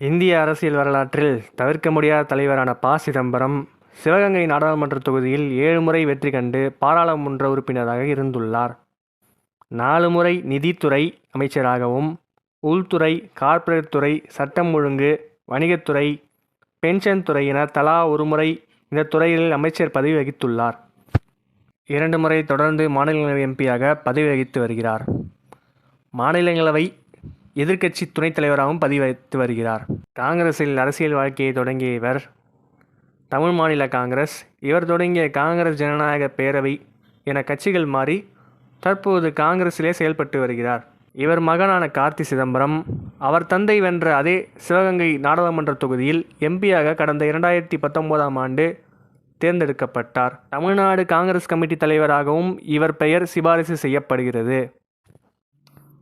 இந்திய அரசியல் வரலாற்றில் தவிர்க்க முடியாத தலைவரான ப. சிதம்பரம், சிவகங்கை நாடாளுமன்ற தொகுதியில் ஏழு முறை வெற்றி கண்டு பாராளுமன்ற உறுப்பினராக இருந்துள்ளார். நாலு முறை நிதித்துறை அமைச்சராகவும், உள்துறை, கார்ப்பரேட் துறை, சட்டம் ஒழுங்கு, வணிகத்துறை, பென்ஷன் துறை என தலா ஒரு முறை இந்த துறைகளில் அமைச்சர் பதவி வகித்துள்ளார். இரண்டு முறை தொடர்ந்து மாநிலங்களவை எம்பியாக பதவி வகித்து வருகிறார். மாநிலங்களவை எதிர்க்கட்சி துணைத் தலைவராகவும் பதிவைத்து வருகிறார். காங்கிரசில் அரசியல் வாழ்க்கையை தொடங்கிய இவர், தமிழ் மாநில காங்கிரஸ், இவர் தொடங்கிய காங்கிரஸ் ஜனநாயக பேரவை என கட்சிகள் மாறி தற்போது காங்கிரசிலே செயல்பட்டு வருகிறார். இவர் மகனான கார்த்தி சிதம்பரம், அவர் தந்தை வென்ற அதே சிவகங்கை நாடாளுமன்ற தொகுதியில் எம்பியாக கடந்த இரண்டாயிரத்தி பத்தொன்பதாம் ஆண்டு தேர்ந்தெடுக்கப்பட்டார். தமிழ்நாடு காங்கிரஸ் கமிட்டி தலைவராகவும் இவர் பெயர் சிபாரிசு செய்யப்படுகிறது.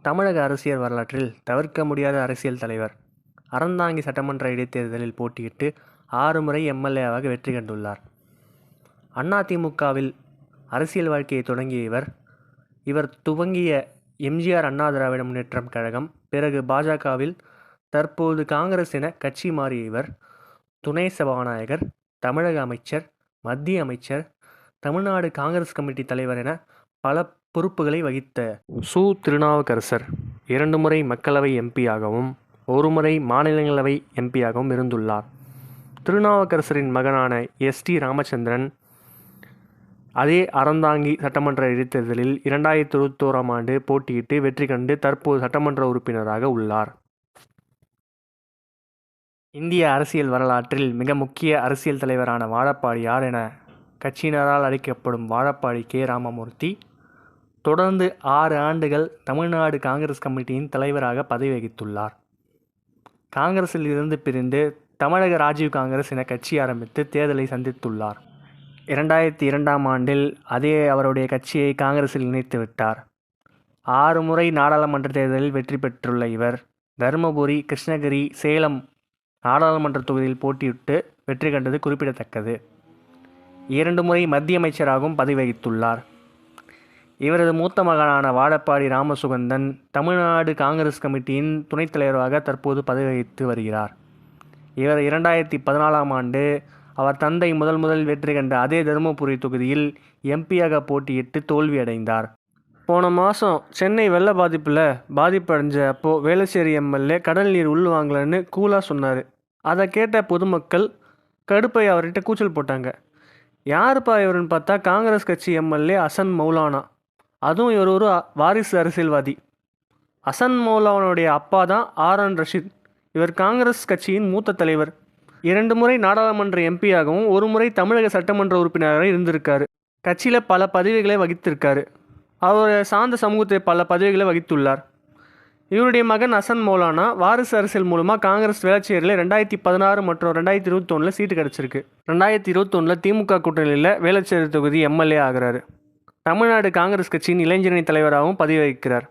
தமிழக அரசியல் வரலாற்றில் தவிர்க்க முடியாத அரசியல் தலைவர். அறந்தாங்கி சட்டமன்ற இடைத்தேர்தலில் போட்டியிட்டு ஆறு முறை எம்எல்ஏவாக வெற்றி கண்டுள்ளார். அதிமுகவில் அரசியல் வாழ்க்கையை தொடங்கிய இவர், இவர் துவங்கிய எம்ஜிஆர் அண்ணா திராவிட முன்னேற்றம் கழகம், பிறகு பாஜகவில் தற்போது காங்கிரஸ் என கட்சி மாறிய இவர், துணை சபாநாயகர், தமிழக அமைச்சர், மத்திய அமைச்சர், தமிழ்நாடு காங்கிரஸ் கமிட்டி தலைவர் என பல பொறுப்புகளை வகித்த சு. திருநாவுக்கரசர் இரண்டு முறை மக்களவை எம்பியாகவும் ஒருமுறை ஒரு முறை மாநிலங்களவை எம்பியாகவும் இருந்துள்ளார். திருநாவுக்கரசரின் மகனான எஸ். டி. ராமச்சந்திரன், அதே அறந்தாங்கி சட்டமன்ற இடைத்தேர்தலில் இரண்டாயிரத்து இருபத்தோராம் ஆண்டு போட்டியிட்டு வெற்றி கண்டு தற்போது சட்டமன்ற உறுப்பினராக உள்ளார். இந்திய அரசியல் வரலாற்றில் மிக முக்கிய அரசியல் தலைவரான வாழப்பாடி யார் என கட்சியினரால் அழைக்கப்படும் வாழப்பாடி கே. ராமமூர்த்தி, தொடர்ந்து ஆறு ஆண்டுகள் தமிழ்நாடு காங்கிரஸ் கமிட்டியின் தலைவராக பதவி வகித்துள்ளார். காங்கிரஸில் இருந்து பிரிந்து தமிழக ராஜீவ் காங்கிரஸ் என கட்சி ஆரம்பித்து தேர்தலை சந்தித்துள்ளார். இரண்டாயிரத்தி இரண்டாம் ஆண்டில் அதே அவருடைய கட்சியை காங்கிரஸில் இணைத்து விட்டார். ஆறு முறை நாடாளுமன்ற தேர்தலில் வெற்றி பெற்றுள்ள இவர், தர்மபுரி, கிருஷ்ணகிரி, சேலம் நாடாளுமன்ற தொகுதியில் போட்டியிட்டு வெற்றி கண்டது குறிப்பிடத்தக்கது. இரண்டு முறை மத்திய அமைச்சராகவும் பதவி வகித்துள்ளார். இவரது மூத்த மகனான வாழப்பாடி ராமசுகந்தன், தமிழ்நாடு காங்கிரஸ் கமிட்டியின் துணைத் தலைவராக தற்போது பதவி வகித்து வருகிறார். இவர் இரண்டாயிரத்தி பதினாலாம் ஆண்டு அவர் தந்தை முதல் முதல் வெற்றி கண்ட அதே தருமபுரி தொகுதியில் எம்பியாக போட்டியிட்டு தோல்வியடைந்தார். போன மாதம் சென்னை வெள்ள பாதிப்பில் பாதிப்படைஞ்ச அப்போது வேளச்சேரி எம்எல்ஏ கடல் நீர் உள்வாங்கலன்னு கூலாக கூலா அதை கேட்ட பொதுமக்கள் கடுப்பை அவர்கிட்ட கூச்சல் போட்டாங்க. யாருப்பா இவருன்னு பார்த்தா காங்கிரஸ் கட்சி எம்எல்ஏ அசன் மௌலானா. அதுவும் இவர் ஒரு வாரிசு அரசியல்வாதி. அசன் மௌலாவனுடைய அப்பா தான் ஆர். என். ரஷீத். இவர் காங்கிரஸ் கட்சியின் மூத்த தலைவர். இரண்டு முறை நாடாளுமன்ற எம்பியாகவும் ஒரு முறை தமிழக சட்டமன்ற உறுப்பினராக இருந்திருக்காரு. கட்சியில் பல பதவிகளை வகித்திருக்காரு. அவர் சார்ந்த சமூகத்தை பல பதவிகளை வகித்துள்ளார். இவருடைய மகன் அசன் மௌலானா வாரிசு அரசியல் மூலமாக காங்கிரஸ் வேளச்சேரியில் ரெண்டாயிரத்தி பதினாறு மற்றும் ரெண்டாயிரத்தி இருபத்தொன்னில் சீட்டு கிடச்சிருக்கு ரெண்டாயிரத்தி இருபத்தொன்னுல திமுக கூட்டணியில் வேளச்சேரி தொகுதி எம்எல்ஏ ஆகிறாரு தமிழ்நாடு காங்கிரஸ் கட்சியின் இளைஞரணி தலைவராகவும் பதவி வகிக்கிறார்.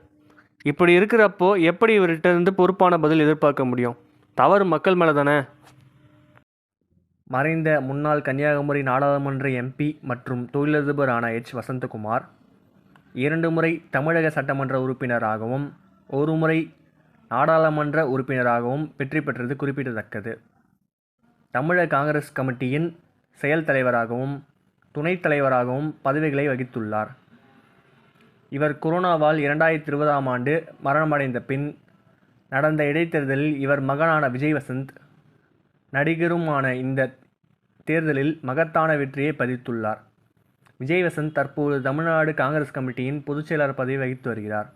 இப்படி இருக்கிறப்போ எப்படி இவர்கிட்ட இருந்து பொறுப்பான பதில் எதிர்பார்க்க முடியும். தவறு மக்கள் மேலே தானே. மறைந்த முன்னாள் கன்னியாகுமரி நாடாளுமன்ற எம்பி மற்றும் தொழிலதிபர் ஆன எச். வசந்தகுமார், இரண்டு முறை தமிழக சட்டமன்ற உறுப்பினராகவும், ஒரு முறை நாடாளுமன்ற உறுப்பினராகவும் வெற்றி பெற்றது குறிப்பிடத்தக்கது. தமிழக காங்கிரஸ் கமிட்டியின் செயல் தலைவராகவும், துணைத் தலைவராகவும் பதவிகளை வகித்துள்ளார். இவர் கொரோனாவால் இரண்டாயிரத்தி இருபதாம் ஆண்டு மரணமடைந்த பின் நடந்த இடைத்தேர்தலில் இவர் மகனான விஜய் வசந்த் நடிகருமான இந்த தேர்தலில் மகத்தான வெற்றியை பதித்துள்ளார். விஜய் வசந்த் தற்போது தமிழ்நாடு காங்கிரஸ் கமிட்டியின் பொதுச்செயலாளர் பதவி வகித்து வருகிறார்.